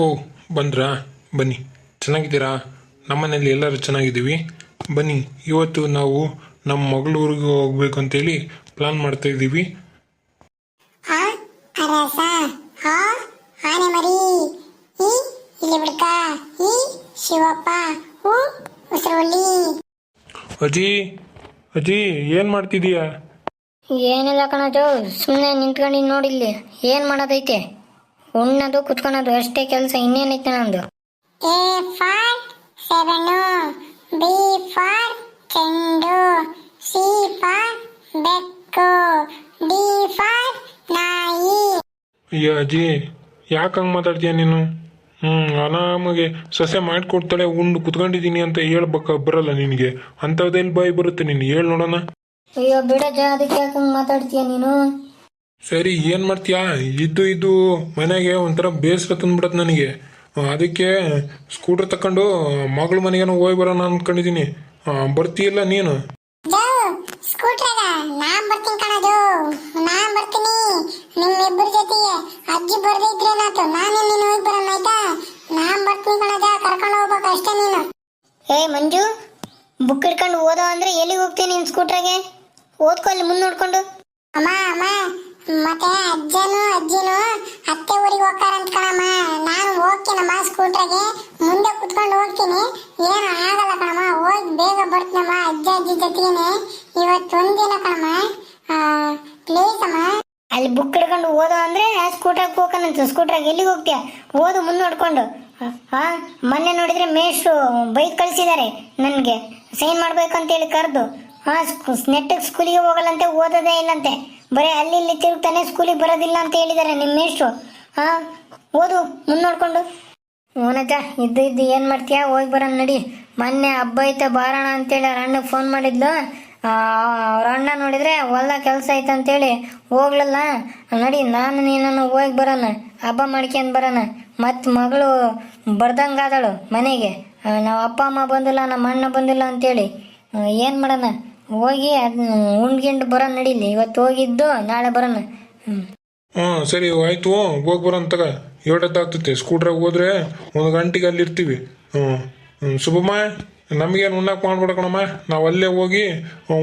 ಓ ಬಂದ್ರಾ? ಬನ್ನಿ. ಚೆನ್ನಾಗಿದ್ದೀರಾ? ನಮ್ಮನೇಲಿ ಎಲ್ಲರೂ ಚೆನ್ನಾಗಿದ್ದೀವಿ. ಬನ್ನಿ ಇವತ್ತು ನಾವು ನಮ್ಮ ಮಗಳೂರಿಗೆ ಹೋಗ್ಬೇಕು ಅಂತೇಳಿ ಪ್ಲಾನ್ ಮಾಡ್ತಾ ಇದ್ದೀವಿ. ಆ ಅರಸ ಆನೆ ಮರಿ. ಈ ಇಲ್ಲಿ ಬಿಡ್ಕ ಈ ಶಿವಪ್ಪ. ಹೂ ಉಸಿರುಳ್ಳಿ. ಅಜ್ಜಿ ಅಜ್ಜಿ ಏನು ಮಾಡ್ತಿದೀಯ? ಏನಿಲ್ಲ ಕಣಜು ಸುಮ್ಮನೆ ನಿಂತ್ಕೊಂಡಿ ನೋಡಿಲ್ಲಿ. ಏನು ಮಾಡೋದೈತೆ? ಉಣ್ಣೋದು ಕುತ್ಕೊಳೋದು ಅಷ್ಟೇ ಕೆಲಸ ಇನ್ನೇನೈತೆ ನಂದು? A for seven B for ಚೆಂಡು ಸಿ ಫಾರ್ ಬೆಕ್ಕು ಡಿ ಫಾರ್ ನಾಯಿ. ಅಯ್ಯೋ ಅಜ್ಜಿ ಯಾಕೆ ಹಂಗೆ ಮಾತಾಡ್ತೀಯ ನೀನು? ಹ್ಮ್ ಆರಾಮಾಗೆ ಸೊಸೆ ಮಾಡ್ಕೊಡ್ತಾಳೆ ಉಂಡು ಕುತ್ಕೊಂಡಿದೀನಿ ಅಂತ ಹೇಳ್ಬೇಕ ಬರಲ್ಲ ನಿನಗೆ. ಅಂಥದ್ದೆಲ್ಲಿ ಬಾಯಿ ಬರುತ್ತೆ ನೀನು ಹೇಳಿ ನೋಡೋಣ. ಅಯ್ಯೋ ಬಿಡಜ್ಜ ಅದಕ್ಕೆ ಯಾಕೆ ಹಂಗೆ ಮಾತಾಡ್ತೀಯ ನೀನು? ಸರಿ ಏನ್ ಮಾಡ್ತೀಯಾ? ಇದ್ದು ಇದ್ದು ಮನೆಗೆ ಒಂಥರ ಬೇಸರ ತಂದ್ಬಿಡತ್ತೆ ನನಗೆ. ಅದಕ್ಕೆ ಸ್ಕೂಟರ್ ತಕೊಂಡು ಮಗಳ ಮನೆಗೇನೋ ಹೋಗಿ ಬರೋಣ ಅಂದ್ಕೊಂಡಿದ್ದೀನಿ ಬರ್ತೀಯಲ್ಲ ನೀನು? ಸ್ಕೂಟ್ರಾಗ ನಾನ್ ಬರ್ತೀನಿ ಕಣಜು ನಾನ್ ಬರ್ತೀನಿ. ನಿಮ್ಮಿಬ್ಬರ ಜೊತೆಗೆ ಅಜ್ಜಿ ಬರ್ದೇ ಇದ್ರೇನಾತು ನಾನು ನೀನು ಹೋಗಿ ಬರೋಣ ಆಯ್ತಾ? ನಾನ್ ಬರ್ತೀನಿ ಕಣಜ ಕರ್ಕೊಂಡು ಹೋಗ್ಬೇಕು ಅಷ್ಟೇ ನೀನು. ಏ ಮಂಜು ಬುಕ್ ಹಿಡ್ಕೊಂಡು ಓದೋ ಅಂದ್ರೆ ಎಲ್ಲಿಗೆ ಹೋಗ್ತೀನಿ ನಿನ್ ಸ್ಕೂಟ್ರಾಗೆ ಓದ್ಕೊ ಅಲ್ಲಿ ಮುಂದೆ ನೋಡ್ಕೊಂಡು. ಅಮ್ಮ ಅಮ್ಮ ಮತ್ತೆ ಅಜ್ಜನು ಅಜ್ಜಿನು ಅತ್ತೆ ಊರಿಗೆ ಹೋಗ್ತಾರಂತ ಕಣಮ್ಮ. ನಾನು ಹೋಗ್ತೀನಮ್ಮ ಸ್ಕೂಟ್ರಾಗೆ. ಮುಂದೆ ಕುತ್ಕೊಂಡು ಹೋಗ್ತೀನಿ. ಏನು ಆಗಲ್ಲ ಕಣಮ್ಮ. ಹೋಗಿ ಬೇಗ ಬರ್ತೀನಮ್ಮ ಅಜ್ಜ ಅಜ್ಜಿ ಜೊತೆಗೇನೆ. ಇವತ್ತೊಂದಿನ ಕಣಮ್ಮ. ಪ್ಲೀಸ್ ಅಮ್ಮ. ಅಲ್ಲಿ ಬುಕ್ ಹಿಡ್ಕೊಂಡು ಓದೋ ಅಂದ್ರೆ ಸ್ಕೂಟ್ರಾಗ ಹೋಗ್ಕನಂತ. ಸ್ಕೂಟ್ರಾಗ ಎಲ್ಲಿಗೆ ಹೋಗ್ತೀಯ? ಓದು ಮುಂದೆ ನೋಡ್ಕೊಂಡು. ಹಾ ಮೊನ್ನೆ ನೋಡಿದ್ರೆ ಮೇಷ್ರು ಬೈಕ್ ಕಳಿಸಿದ್ದಾರೆ ನನಗೆ. ಸೈನ್ ಮಾಡ್ಬೇಕಂತೇಳಿ ಕರೆದು. ಹಾ ನೆಟ್ಟಿಗೆ ಸ್ಕೂಲಿಗೆ ಹೋಗಲ್ಲಂತೆ, ಓದೋದೇ ಇಲ್ಲಂತೆ. ಬರೀ ಅಲ್ಲಿ ಇಲ್ಲಿ ತಿರುಗ್ತಾನೆ ಸ್ಕೂಲಿಗೆ ಬರೋದಿಲ್ಲ ಅಂತ ಹೇಳಿದ್ದಾರೆ ನಿಮ್ಮ ಮೇಷ್ಟ್ರು. ಹಾ, ಓದು ಮುನ್ನೋಡ್ಕೊಂಡು ನೋಡ್ಕೊಂಡು. ಓನಜ್ಜ, ಇದ್ದು ಇದ್ದು ಏನು ಮಾಡ್ತೀಯಾ? ಹೋಗಿ ಬರೋಣ ನಡಿ. ಮೊನ್ನೆ ಹಬ್ಬ ಐತೆ ಬಾರೋಣ ಅಂತೇಳಿ ಅವ್ರ ಅಣ್ಣಗೆ ಫೋನ್ ಮಾಡಿದ್ಲು. ಅವ್ರ ಅಣ್ಣ ನೋಡಿದ್ರೆ ಹೊಲ್ದ ಕೆಲಸ ಐತೆ ಅಂತೇಳಿ, ಹೋಗ್ಲಲ್ಲ. ನಡಿ, ನಾನು ನೀನನ್ನು ಹೋಗಿ ಬರೋಣ ಹಬ್ಬ ಮಾಡ್ಕೊಂಡ್ ಬರೋಣ ಮತ್ತು ಮಗಳು ಬರ್ದಂಗಾದಳು ಮನೆಗೆ. ನಾವು ಅಪ್ಪ ಅಮ್ಮ ಬಂದಿಲ್ಲ ನಮ್ಮ ಅಣ್ಣ ಬಂದಿಲ್ಲ ಅಂತೇಳಿ. ಏನು ಮಾಡೋಣ? ಹೋಗಿ ಅದನ್ನ ಉಂಡ್ಗಿಂಡು ಬರೋಣ ನಡೀಲಿ ಇವತ್ತು ಹೋಗಿದ್ದು, ನಾಳೆ ಬರೋಣ ಹ್ಞೂ ಹ್ಞೂ ಸರಿ, ಆಯ್ತು ಹೋಗಿ ಬರೋಣ ತಗ. ಏಟತ್ತಾಗ್ತೈತೆ ಸ್ಕೂಟ್ರಾಗ ಹೋದ್ರೆ ಒಂದು ಗಂಟೆಗೆ ಅಲ್ಲಿ ಇರ್ತೀವಿ. ಹ್ಞೂ ಶುಭಮ್ಮ ನಮಗೇನು ಉಣ್ಣಕ್ಕೆ ಮಾಡ್ಬಿಡಕಣಮ್ಮ ನಾವು ಅಲ್ಲೇ ಹೋಗಿ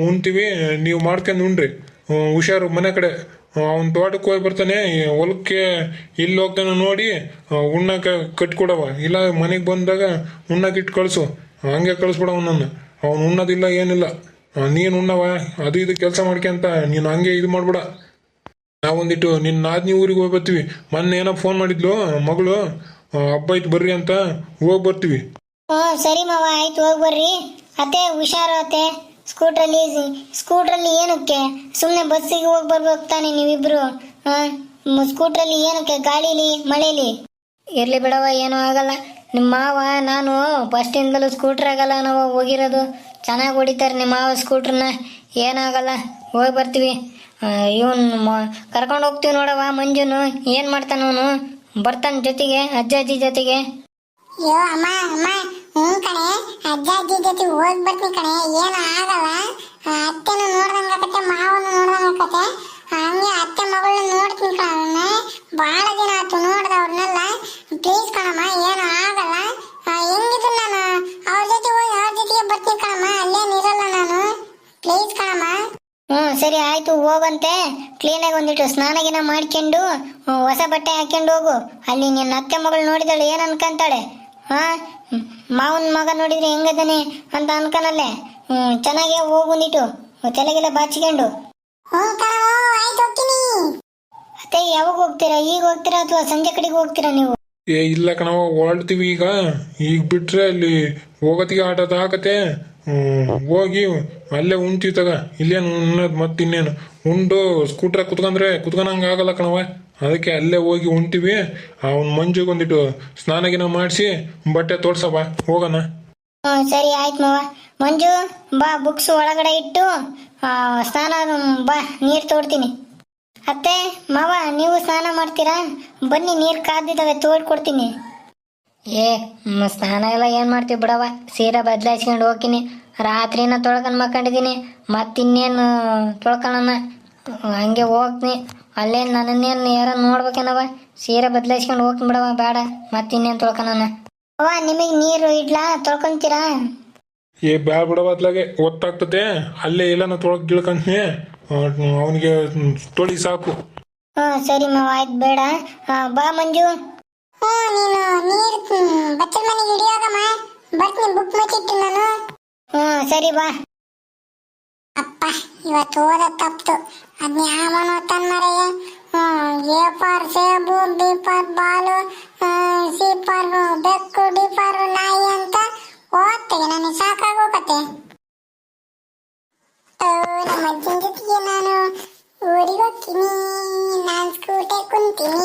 ಉಣ್ತೀವಿ. ನೀವು ಮಾಡ್ಕೊಂಡು ಉಣ್ರಿ. ಹುಷಾರು, ಮನೆ ಕಡೆ. ಅವ್ನ ತೋಟಕ್ಕೆ ಹೋಗಿ ಬರ್ತಾನೆ ಹೊಲಕ್ಕೆ ಇಲ್ಲಿ ಹೋಗ್ತಾನೆ ನೋಡಿ ಉಣ್ಣಕ್ಕೆ ಕಟ್ಕೊಡವ. ಇಲ್ಲ, ಮನೆಗೆ ಬಂದಾಗ ಉಣ್ಣಕ್ಕೆ ಇಟ್ಟು ಕಳಿಸು. ಹಂಗೆ ಕಳಿಸ್ಬಿಡವ ನನ್ನ ಅವ್ನು ಉಣ್ಣೋದಿಲ್ಲ, ಏನಿಲ್ಲ. ನೀನು ಉಣ್ಣವ ಅದು ಇದು ಕೆಲಸ ಮಾಡ್ಕೊಂತ ನೀನು ಹಂಗೆ ಇದು ಮಾಡ್ಬಿಡ. ನಾವೊಂದಿಟ್ಟು ನಿನ್ನ ನಾದಿನಿ ಊರಿಗೆ ಹೋಗಿ ಬರ್ತೀವಿ. ಮೊನ್ನೆ ಏನೋ ಫೋನ್ ಮಾಡಿದ್ಲು, ಮಗಳು. ಹಬ್ಬ ಇತ್ತು ಬರ್ರಿ ಅಂತ. ಹೋಗಿ ಬರ್ತೀವಿ. ಹ್ಞೂ, ಸರಿ ಮಾವ, ಆಯ್ತು, ಹೋಗಿ ಬರ್ರಿ. ಅತ್ತೆ, ಹುಷಾರು ಅತ್ತೆ. ಸ್ಕೂಟ್ರಲ್ಲಿ ಸ್ಕೂಟ್ರಲ್ಲಿ ಏನಕ್ಕೆ? ಸುಮ್ಮನೆ ಬಸ್ಸಿಗೆ ಹೋಗಿ ಬರ್ಬೇಕು ತಾನೆ ನೀವಿಬ್ರು. ಹಾಂ ಸ್ಕೂಟ್ರಲ್ಲಿ ಏನಕ್ಕೆ? ಗಾಳಿಲಿ, ಮಳೇಲಿ? ಇರ್ಲಿ ಬಿಡವ ಏನೂ ಆಗಲ್ಲ. ನಿಮ್ಮ ಮಾವ, ನಾನು ಫಸ್ಟಿಂದಲೂ ಸ್ಕೂಟ್ರ್ ಆಗಲ್ಲ ನಾವು ಹೋಗಿರೋದು. ಚೆನ್ನಾಗಿ ಹೊಡಿತಾರೆ ನಿಮ್ಮ ಮಾವ ಸ್ಕೂಟ್ರನ್ನ ಏನಾಗಲ್ಲ, ಹೋಗಿ ಬರ್ತೀವಿ. ಇವನ್ ಕರ್ಕೊಂಡು ಹೋಗ್ತೀವಿ ನೋಡವ ಮಂಜುನು. ಏನು ಮಾಡ್ತಾನ ಅವನು? ಬರ್ತಾನ ಜೊತೆಗೆ, ಅಜ್ಜ ಅಜ್ಜಿ ಜೊತೆಗೆ. ಅಯ್ಯೋ ಅಮ್ಮ ಅಮ್ಮ ಹ್ಞೂ ಕಣೆ. ಅಜ್ಜ ಅಜ್ಜಿ ಜೊತೆ ಹೋಗಿ ಬರ್ತೀನಿ ಕಣೆ. ಏನು ಆಗಲ್ಲ. ಅತ್ತೆನೂ ನೋಡ್ದಂಗಾಕತ್ತೆ ಮಾವನು ನೋಡ್ದಂಗಾಕತ್ತೆ ಹಂಗೆ ಅತ್ತೆ ಮಗಳನ್ನ ನೋಡ್ತೀನಿ ಕಣ. ಭಾಳ ಸರಿ ಆಯ್ತು ಹೋಗಂತೆ. ಕ್ಲೀನಾಗಿ ಒಂದಿಟ್ಟು ಸ್ನಾನ ಗಿನ ಮಾಡ್ಕೊಂಡು ಹೊಸ ಬಟ್ಟೆ ಹಾಕೊಂಡು ಹೋಗು. ಅಲ್ಲಿ ನಿನ್ನ ಅತ್ತೆ ಮಗಳು ನೋಡಿದಳು ಏನು ಅನ್ಕಂತಾಳೆ? ಹಾ? ಮಾವನ ಮಗ ನೋಡಿದ್ರೆ ಹೆಂಗದಾನೆ ಅಂತ ಅನ್ಕನಲ್ಲೇ. ಹ್ಮ್ ಚೆನ್ನಾಗಿ ಹೋಗು ನೀಟು ತಲೆಗೆಲ್ಲ ಬಾಚಿಕೊಂಡು. ಅತ್ತೆ ಯಾವಾಗ ಹೋಗ್ತೀರಾ? ಈಗ ಹೋಗ್ತೀರಾ ಅಥವಾ ಸಂಜೆ ಕಡೆಗೆ ಹೋಗ್ತೀರಾ ನೀವು? ಏ ಇಲ್ಲ ಕಣವ ಹೊರಡ್ತೀವಿ ಈಗ. ಈಗ ಬಿಟ್ರೆ ಅಲ್ಲಿ ಹೋಗೋತಿಗೆ ಆಟದ ಹಾಕತ್ತೆ ಹ್ಮ್, ಹೋಗಿ ಅಲ್ಲೇ ಉಣ್ತೀವಿ ತಗ. ಇಲ್ಲೇನು ಉಣ್ಣೋದು ಮತ್ತೆ ಇನ್ನೇನು? ಉಂಡು ಸ್ಕೂಟ್ರಾಗ ಕುತ್ಕೊಂಡ್ರೆ ಕುತ್ಕೊಳಂಗೆ ಆಗಲ್ಲ ಕಣವ ಅದಕ್ಕೆ ಅಲ್ಲೇ ಹೋಗಿ ಉಣ್ತೀವಿ ಅವ್ನ ಮಂಜುಗೆ ಒಂದಿಟ್ಟು ಸ್ನಾನ ಗಿನ ಮಾಡಿಸಿ ಬಟ್ಟೆ ತೋರ್ಸವ ಹೋಗೋಣ. ಹ್ಞೂ ಸರಿ ಆಯ್ತು ಮಾವ. ಮಂಜು ಬಾ ಬುಕ್ಸ್ ಒಳಗಡೆ ಇಟ್ಟು ಆ, ಸ್ನಾನ ಬಾ ನೀರು ತೋಡ್ತೀನಿ. ಅತ್ತೆ ಮಾವ ನೀವು ಸ್ನಾನ ಮಾಡ್ತೀರಾ? ಬನ್ನಿ ನೀರು ಕಾದಿದ್ದಾವೆ ತೋಡ್ಕೊಡ್ತೀನಿ. ಏ ಸ್ನಾನ ಎಲ್ಲ ಏನು ಮಾಡ್ತೀವಿ ಬಿಡವ? ಸೀರೆ ಬದಲಾಯಿಸ್ಕೊಂಡು ಹೋಗ್ತೀನಿ. ರಾತ್ರಿನ ತೊಳ್ಕೊಂಡ್ ಮಕ್ಕೊಂಡಿದ್ದೀನಿ ಮತ್ತಿನ್ನೇನು ತೊಳ್ಕೊಳ್ಳೋಣ? ಹಂಗೆ ಹೋಗ್ತೀನಿ. ಅಲ್ಲೇ ನನ್ನನ್ನೇನು ಯಾರ ನೋಡ್ಬೇಕೇನವ? ಸೀರೆ ಬದಲಾಯಿಸ್ಕೊಂಡು ಹೋಗ್ತೀನಿ ಬಿಡವ ಬೇಡ. ಮತ್ತಿನ್ನೇನು ಇನ್ನೇನು ತೊಳ್ಕೊನ ಅವ್ವ ನಿಮಗೆ ನೀರು ಇಡ್ಲಾ? ತೊಳ್ಕೊಂತೀರಾ? ಏ ಬೇಡ ಬಿಡವ ಅದ್ಲಾಗೆ. ಒತ್ತಾಗ್ತತೆ ಅಲ್ಲೇ ಎಲ್ಲನ ತೊಳ್ಕ ಗಿಳ್ಕೊಂತೀನಿ. ಅವನಿಗೆ ತೊಳಿ ಸಾಕು. ಹಾಂ ಸರಿ ಮಾವ ಆಯ್ತು ಬೇಡ. ಬಾ ಮಂಜು. ಹ್ಞೂ ನೀನು ನೀರು ಬಚ್ಚಲ ಮನೆಗೆ ಹಿಡಿಯೋಗಮ್ಮ ಬರ್ತೀನಿ ಬುಕ್ ಮುಚ್ಚಿಟ್ಟು ನಾನು. ಹ್ಞೂ ಸರಿ ಬಾ. ಅಪ್ಪ ಇವತ್ತು ಓದ ತಪ್ತು ಅದ್ನ ಯಾವನ ಓದ್ತಾನ ಮರೆಯ ಎ ಫಾರ್ ಸೇಬು B for ball C for ಬೆಕ್ಕು ಡಿ ಫಾರ್ ನಾಯಿ ಅಂತ ಓದ್ತೀನಿ ನನಗೆ ಸಾಕಾಗೋಕತ್ತೆ ಓ, ನಮ್ಮ ಅಜ್ಜನ ಜೊತೆಗೆ ನಾನು ಊರಿಗೆ ಹೋಗ್ತೀನಿ ನಾನು ಸ್ಕೂಟೆ ಕುಂತೀನಿ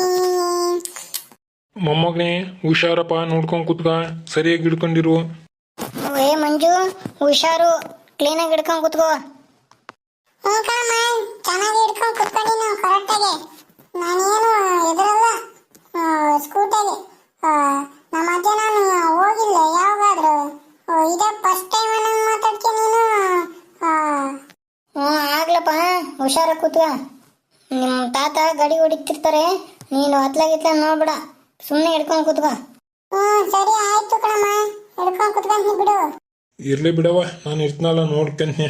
ಮೊಮ್ಮಗನೇ ಹುಷಾರಪ್ಪ ನೋಡ್ಕೊಂಡ್ ಕುತ್ಕ. ಸರಿಯಾಗಿ ಹಿಡ್ಕೊಂಡಿರು. ಏ ಮಂಜು ಹುಷಾರು. ಕ್ಲೀನಾಗಿ ಹಿಡ್ಕೊಂಡು ಕೂತ್ಕೋ. ಹ್ಞೂ ಕಣಮ್ಮ ಚೆನ್ನಾಗಿ ಹಿಡ್ಕೊಂಡು ಕುತ್ಕೊಂಡು ನಾವು ಕರೆಕ್ಟಾಗಿ ನಾನೇನು ಇದರಲ್ಲ ಸ್ಕೂಟಾಗಿ ನಮ್ಮ ಅಜ್ಜ ನಾನು ಹೋಗಿಲ್ಲ ಯಾವಾಗಾದ್ರೂ. ಇದೇ ಫಸ್ಟ್ ಟೈಮ್ ನಂಗೆ ಮಾತಾಡ್ತೀನಿ ನೀನು? ಆ, ಹ್ಞೂ ಆಗ್ಲಪ್ಪ. ಹುಷಾರ ಕೂತ್ಕ. ನಿಮ್ಮ ತಾತ ಗಾಡಿ ಹೊಡಿತಿರ್ತಾರೆ. ನೀನು ಹತ್ಲಾಗಿತ್ಲ ನೋಡ್ಬೇಡ. ಸುಮ್ಮನೆ ಹಿಡ್ಕೊಂಡು ಕೂತ್ಕೋ. ಹ್ಮ್ ಸರಿ ಆಯ್ತು ಕಣಮ್ಮ. ಹಿಡ್ಕೊಂಡು ಕುತ್ಕೊಂತೀನಿ ಬಿಡು. ಇರ್ಲಿ ಬಿಡವ ನಾನು ಇರ್ತನಲ್ಲ ನೋಡ್ಕೊಂತೀನಿ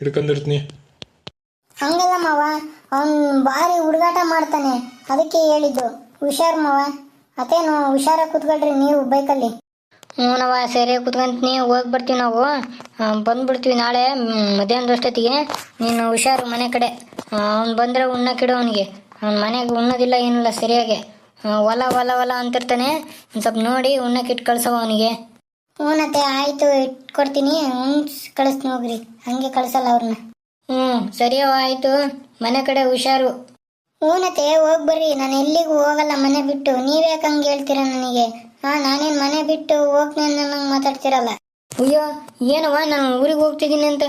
ಹಿಡ್ಕೊಂಡಿರ್ತೀನಿ ಹಂಗಲ್ಲ ಮಾವ ಅವನು ಭಾರಿ ಹುಡುಗಾಟ ಮಾಡ್ತಾನೆ. ಅದಕ್ಕೆ ಹೇಳಿದ್ದು. ಹುಷಾರ್ ಮಾವ. ಅದೇನು ಹುಷಾರ ಕೂತ್ಕೊಳ್ರಿ ನೀವು ಬೈಕಲ್ಲಿ. ಹ್ಞೂನವ ಸರಿ ಕುತ್ಕೊಂತೀನಿ ಹೋಗಿ ಬರ್ತೀವಿ ನಾವು. ಆ, ಬಂದ್ಬಿಡ್ತೀವಿ ನಾಳೆ ಮಧ್ಯಾಹ್ನದ ಮಧ್ಯಾಹ್ನದಷ್ಟೊತ್ತಿಗೆ ನೀನು ಹುಷಾರು ಮನೆ ಕಡೆ. ಅವ್ನು ಬಂದರೆ ಉಣ್ಣಕ್ಕಿಡು ಅವನಿಗೆ. ಅವ್ನ ಮನೆಗೆ ಉಣ್ಣೋದಿಲ್ಲ ಏನಿಲ್ಲ ಸರಿಯಾಗಿ. ಹೊಲ ಹೊಲ ಹೊಲ ಅಂತಿರ್ತಾನೆ. ಒಂದು ಸ್ವಲ್ಪ ನೋಡಿ ಉಣ್ಣಕ್ಕಿಟ್ಟು ಕಳ್ಸವ ಅವನಿಗೆ. ಹ್ಞೂನತ್ತೆ ಆಯಿತು ಇಟ್ಕೊಡ್ತೀನಿ ಉಣ್ಸ್ ಕಳಿಸ್ತೀನಿ ಹೋಗ್ರಿ. ಹಂಗೆ ಕಳ್ಸಲ್ಲ ಅವ್ರನ್ನ. ಹ್ಞೂ ಸರಿಯವ ಆಯಿತು. ಮನೆ ಕಡೆ ಹುಷಾರು. ಹ್ಞೂನತೆ ಹೋಗಿ ಬರ್ರಿ. ನಾನು ಎಲ್ಲಿಗೂ ಹೋಗಲ್ಲ ಮನೆ ಬಿಟ್ಟು. ನೀವ್ಯಾಕೆ ಹಂಗೆ ಹೇಳ್ತೀರ ನನಗೆ? ಹಾಂ ನಾನೇನು ಮನೆ ಬಿಟ್ಟು ಹೋಗ್ತೀನಿ ನಂಗೆ ಮಾತಾಡ್ತಿರಲ್ಲ. ಅಯ್ಯೋ ಏನವ ನಾನು ಊರಿಗೆ ಹೋಗ್ತಿದ್ದೀನಿ ಅಂತ.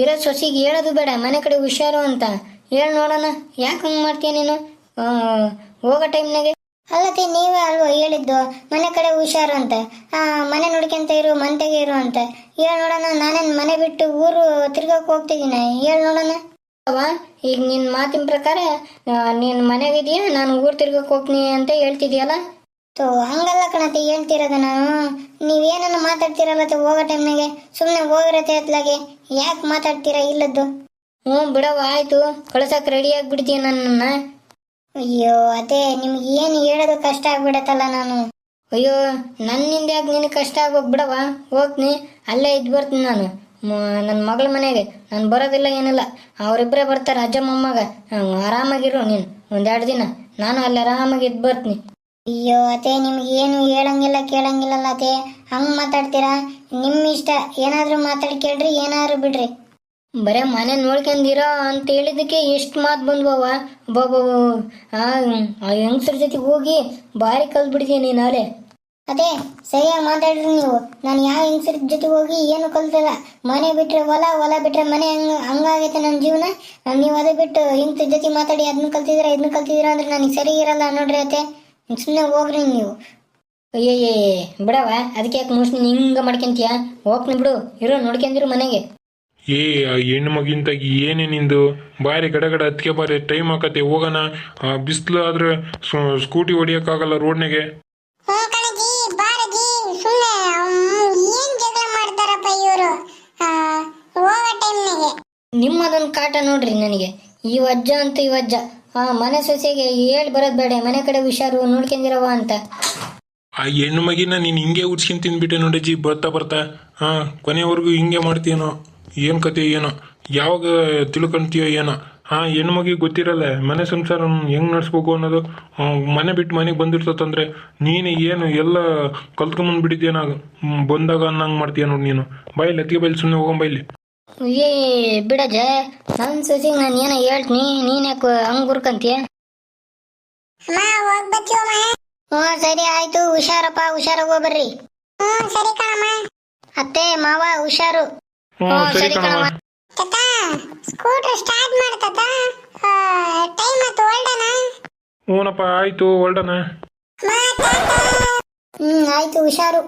ಇರೋ ಸೊಸಿಗೆ ಹೇಳೋದು ಬೇಡ ಮನೆ ಕಡೆ ಹುಷಾರು ಅಂತ. ಹೇಳಿ ನೋಡೋಣ ಯಾಕೆ ಹಂಗೆ ಮಾಡ್ತೀಯ ನೀನು? ಹೋಗೋ ಟೈಮ್ನಾಗೆ. ಅಲ್ಲತ್ತೆ ನೀವೇ ಅಲ್ವಾ ಹೇಳಿದ್ದು? ಮನೆ ಕಡೆ ಹುಷಾರು ಅಂತ. ಮನೆ ನೋಡ್ಕೊಂತ ಇರು, ಮಂತೆಗೆ ಇರು ಅಂತ. ಹೇಳ್ ನೋಡೋಣ, ನಾನೇನು ಮನೆ ಬಿಟ್ಟು ಊರು ತಿರ್ಗಕ್ಕೆ ಹೋಗ್ತಿದ್ದೀನಿ ಹೇಳ್ ನೋಡೋಣ. ಈಗ ನಿನ್ನ ಮಾತಿನ ಪ್ರಕಾರ ನೀನು ಮನೆಗಿದೀಯ ನಾನು ಊರು ತಿರ್ಗಕ್ಕೆ ಹೋಗ್ತೀನಿ ಅಂತ ಹೇಳ್ತಿದ್ಯಲ್ಲ? ತೋ, ಹಂಗಲ್ಲ ಕಣತಿ, ಹೇಳ್ತಿರೋದು ನಾನು. ನೀವೇನನ್ನು ಮಾತಾಡ್ತಿರಲ್ಲ ಹೋಗೋ ಟೈಮ್ನಾಗೆ. ಸುಮ್ಮನೆ ಹೋಗಿರತ್ತೆ ಅತ್ಲಾಗೆ ಯಾಕೆ ಮಾತಾಡ್ತೀರಾ ಇಲ್ಲದ್ದು? ಹ್ಞೂ ಬಿಡವ ಆಯ್ತು. ಕಳ್ಸಕ್ಕೆ ರೆಡಿ ಆಗಿಬಿಡ್ತೀಯ ನನ್ನನ್ನು. ಅಯ್ಯೋ, ಅದೇ ನಿಮ್ಗೆ ಏನು ಹೇಳೋದು ಕಷ್ಟ ಆಗ್ಬಿಡತ್ತಲ್ಲ ನಾನು. ಅಯ್ಯೋ ನನ್ನಿಂದ ಯಾಕೆ ನಿನಗೆ ಕಷ್ಟ ಆಗೋಗಿ ಬಿಡವ ಹೋಗ್ತೀನಿ ಅಲ್ಲೇ ಇದ್ದು ಬರ್ತೀನಿ ನಾನು. ನನ್ನ ಮಗಳ ಮನೆಗೆ. ನಾನು ಬರೋದಿಲ್ಲ ಏನಿಲ್ಲ. ಅವರಿಬ್ಬರೇ ಬರ್ತಾರೆ, ಅಜ್ಜ ಮೊಮ್ಮಗ. ಆರಾಮಾಗಿ ಆರಾಮಾಗಿರು ನೀನು. ಒಂದೆರಡು ದಿನ. ನಾನು ಅಲ್ಲಿ ಆರಾಮಾಗಿ ಇದ್ದು ಬರ್ತೀನಿ. ಅಯ್ಯೋ ಅತ್ತೆ ನಿಮ್ಗೆ ಏನು ಹೇಳಂಗಿಲ್ಲ, ಕೇಳಂಗಿಲ್ಲಲ್ಲ ಅತ್ತೆ ಹಂಗೆ ಮಾತಾಡ್ತೀರಾ? ನಿಮ್ಮ ಇಷ್ಟ. ಏನಾದರೂ ಮಾತಾಡಿ ಕೇಳ್ರಿ, ಏನಾದರೂ ಬಿಡ್ರಿ. ಬರೇ ಮನೆ ನೋಡ್ಕೊಂಡಿರೋ ಅಂತ ಹೇಳಿದಕ್ಕೆ ಎಷ್ಟು ಮಾತು ಬಂದ್ವವ ಬಾಬಾ ಆ ಹೆಂಗಸ್ರ ಜೊತೆ ಹೋಗಿ ಭಾರಿ ಕಲ್ತ್ಬಿಡ್ತೀಯ ನೀನು ಅಲೆ ಅದೇ ಸರಿಯಾಗಿ ಮಾತಾಡ್ರಿ ನೀವು. ನಾನು ಯಾವ ಹೆಂಗಸ್ರ ಜೊತೆ ಹೋಗಿ ಏನು ಕಲ್ತಿಲ್ಲ? ಮನೆ ಬಿಟ್ರೆ ಹೊಲ ಹೊಲ ಬಿಟ್ರೆ ಮನೆ ಹಂಗ ಹಂಗಾಗೈತೆ ನನ್ನ ಜೀವನ. ನೀವು ಅದೇ ಬಿಟ್ಟು ಹೆಂಗಸ್ರ ಜೊತೆ ಮಾತಾಡಿ ಅದನ್ನ ಕಲ್ತಿದ್ದೀರಾ ಇದನ್ನ ಕಲ್ತಿದಿರ ಅಂದ್ರೆ ನನಗೆ ಸರಿ ಇರಲ್ಲ ನೋಡ್ರಿ ಅತ್ತೆ. ಸುಮ್ಮನೆ ಹೋಗ್ರಿ ನೀವು. ಅಯ್ಯೇ ಬಿಡವ ಅದಕ್ಕೆ ಯಾಕೆ ಮೋಸ್ಟ್ಲಿ ಹಿಂಗೆ ಮಾಡ್ಕೊಂತೀಯ ಹೋಗ್ನಿ ಬಿಡು ಇರೋ ನೋಡ್ಕೊಂಡಿರು ಮನೆಗೆ ಏ ಆ ಹೆಣ್ಣು ಮಗಿಂತಾಗಿ ಏನೇ ನಿಂದು? ಬಾರಿ ಗಡಗಡ ಅದಕ್ಕೆ ಹತ್ಕೆ ಬಾರಿ ಟೈಮ್ ಆಕತೆ ಹೋಗೋಣ. ಬಿಸಿಲು ಆದ್ರೆ ಸ್- ಸ್ಕೂಟಿ ಹೊಡಿಯೋಕ್ಕಾಗಲ್ಲ ರೋಡ್ನಾಗೆ ಹ್ಞೂ ಕಣಜಿ ಬಾರಜಿ ಸುಮ್ಮನೆ ಏನ್ ಜಗಳ ಮಾಡ್ತಾರಪ್ಪ ಇವರು? ಹೋಗೋ ಟೈಮ್ನಾಗೆ ನಿಮ್ಮದೊಂದು ಕಾಟ ನೋಡ್ರಿ ನನಗೆ. ಈ ವಜ್ಜ ಅಂತ ಈ ವಜ್ಜ. ಆ ಮನೆ ಸೊಸೆಗೆ ಹೇಳಿ ಬರೋದು ಬೇಡ ಮನೆ ಕಡೆ ಹುಷಾರು ನೋಡ್ಕೊಂಡಿರವ ಅಂತ. ಆ ಹೆಣ್ಣು ಮಗಿನ ನೀನು ಹಿಂಗೆ ಉಡ್ಸ್ಕೊಂಡ್ ನೋಡಿ ನೋಡಜ್ಜಿ ಬರ್ತಾ ಬರ್ತಾ. ಹಾ ಕೊನೆವರೆಗೂ ಹಿಂಗೆ ಮಾಡ್ತೀಯನೋ. ಏನು ಕತೆ ಏನೋ? ಯಾವಾಗ ತಿಳ್ಕೊಂತೀಯೋ ಏನೋ? ಹಾ ಹೆಣ್ಣು ಮಗಿಗೆ ಗೊತ್ತಿರಲ್ಲ ಮನೆ ಸಂಸಾರ ಹೆಂಗ್ ನಡೆಸ್ಬೇಕು ಅನ್ನೋದು. ಮನೆ ಬಿಟ್ಟು ಮನೆಗೆ ಬಂದಿರ್ತದಂದ್ರೆ ನೀನು ಏನು ಎಲ್ಲ ಕಲ್ತ್ಕೊಂಬಂದು ಬಿಟ್ಟಿದ್ಯೇನ ಬಂದಾಗ ಅನ್ನಂಗೆ ಮಾಡ್ತೀಯ ನೋಡಿ ನೀನು. ಬಾಯಲ್ಲಿ ಅತ್ತಿಗೆ ಬೈಲಿ ಸುಮ್ಮನೆ ಹೋಗಂಬೈಲಿ ಏ ಬಿಡಜ ನನ್ನ ಸೊಸೆಗೆ ನಾನು ಏನೋ ಹೇಳ್ತೀನಿ ನೀನು ಯಾಕೆ ಹಂಗೆ ಗುರ್ಕಂತೀಯ ಅಮ್ಮ ಹೋಗ್ ಬರ್ತೀವಮ್ಮ ಹ್ಞೂ ಸರಿ ಆಯ್ತು ಹುಷಾರಪ್ಪ ಹುಷಾರಾಗಿ ಹೋಗ್ಬರ್ರಿ ಹ್ಞೂ ಸರಿ ಕಣಮ್ಮ. ಅತ್ತೆ ಮಾವ ಹುಷಾರು. ಹ್ಞೂ, ಸರಿ ಕಣವ. ತಾತ ಸ್ಕೂಟರ್ ಸ್ಟಾರ್ಟ್ ಮಾಡ್ತಾತ ಟೈಮ್ ಆಯ್ತು ಓಲ್ಡನ ಹ್ಞೂನಪ್ಪ ಆಯ್ತು ಓಲ್ಡನ ಹ್ಮ್ ತಾತ. ಆಯ್ತು ಹುಷಾರು.